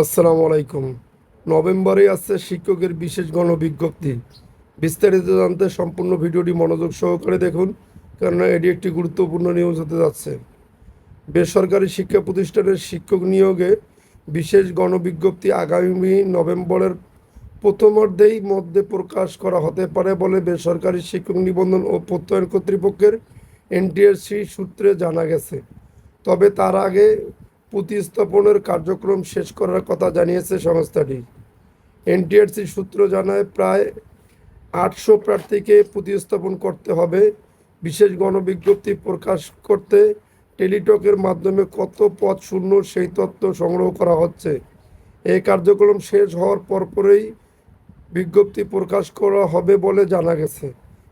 আসসালামু আলাইকুম। নভেম্বরে আসছে শিক্ষকের বিশেষ গণবিজ্ঞপ্তি। বিস্তারিত জানতে সম্পূর্ণ ভিডিওটি মনোযোগ সহকারে দেখুন, কেননা এটি একটি গুরুত্বপূর্ণ নিউজ হতে যাচ্ছে। বেসরকারি শিক্ষা প্রতিষ্ঠানের শিক্ষক নিয়োগে বিশেষ গণবিজ্ঞপ্তি আগামী নভেম্বরের প্রথমার্ধেই মধ্যে প্রকাশ করা হতে পারে বলে বেসরকারি শিক্ষক নিবন্ধন ও প্রত্যয়ন কর্তৃপক্ষের এনটিএসসি সূত্রে জানা গেছে। তবে তার আগে প্রতিস্থাপনের কার্যক্রম শেষ করার কথা জানিয়েছে সংস্থাটি। এনটিআরসি সূত্র জানায়, প্রায় আটশো প্রার্থীকে প্রতিস্থাপন করতে হবে। বিশেষ গণবিজ্ঞপ্তি প্রকাশ করতে টেলিটকের মাধ্যমে কত পদ শূন্য সেই তথ্য সংগ্রহ করা হচ্ছে। এই কার্যক্রম শেষ হওয়ার পরপরই বিজ্ঞপ্তি প্রকাশ করা হবে বলে জানা গেছে।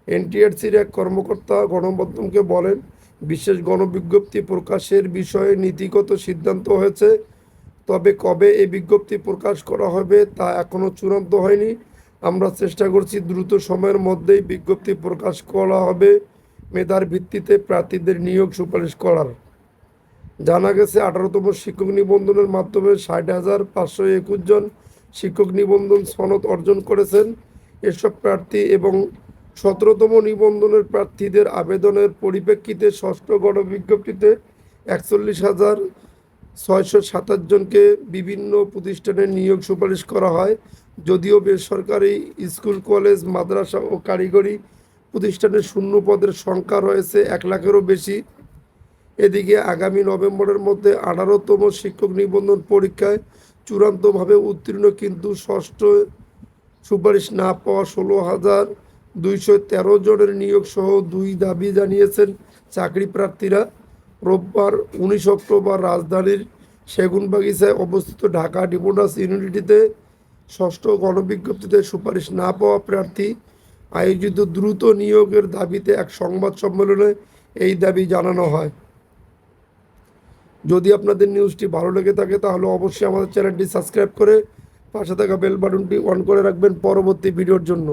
এনটিআরসির এক কর্মকর্তা গণমাধ্যমকে বলেন বিশেষ গণবিজ্ঞপ্তি প্রকাশের বিষয়ে নীতিগত সিদ্ধান্ত হয়েছে। তবে কবে এই বিজ্ঞপ্তি প্রকাশ করা হবে তা এখনও চূড়ান্ত হয়নি। আমরা চেষ্টা করছি দ্রুত সময়ের মধ্যেই বিজ্ঞপ্তি প্রকাশ করা হবে। মেধার ভিত্তিতে প্রার্থীদের নিয়োগ সুপারিশ করার। জানা গেছে, আঠারোতম শিক্ষক নিবন্ধনের মাধ্যমে ষাট হাজার পাঁচশো একুশ জন শিক্ষক নিবন্ধন সনদ অর্জন করেছেন। এসব প্রার্থী এবং সতেরোতম নিবন্ধনের প্রার্থীদের আবেদনের পরিপ্রেক্ষিতে ষষ্ঠ গণবিজ্ঞপ্তিতে একচল্লিশ হাজার ছয়শো সাতাশ জনকে বিভিন্ন প্রতিষ্ঠানে নিয়োগ সুপারিশ করা হয়। যদিও বেসরকারি স্কুল, কলেজ, মাদ্রাসা ও কারিগরি প্রতিষ্ঠানের শূন্য পদের সংখ্যা রয়েছে এক লাখেরও বেশি। এদিকে আগামী নভেম্বরের মধ্যে আঠারোতম শিক্ষক নিবন্ধন পরীক্ষায় চূড়ান্তভাবে উত্তীর্ণ কিন্তু ষষ্ঠ সুপারিশ না পাওয়া ষোলো হাজার দুইশো তেরো জনের নিয়োগ সহ দুই দাবি জানিয়েছেন চাকরি প্রার্থীরা। রোববার উনিশ অক্টোবর রাজধানীর সেগুনবাগিচায় অবস্থিত ঢাকা ডিমোডাস ইউনিটিতে ষষ্ঠ গণবিজ্ঞপ্তিতে সুপারিশ না পাওয়া প্রার্থী আয়োজিত দ্রুত নিয়োগের দাবিতে এক সংবাদ সম্মেলনে এই দাবি জানানো হয়। যদি আপনাদের নিউজটি ভালো লেগে থাকে তাহলে অবশ্যই আমাদের চ্যানেলটি সাবস্ক্রাইব করে পাশে থাকা বেল বাটনটি অন করে রাখবেন পরবর্তী ভিডিওর জন্য।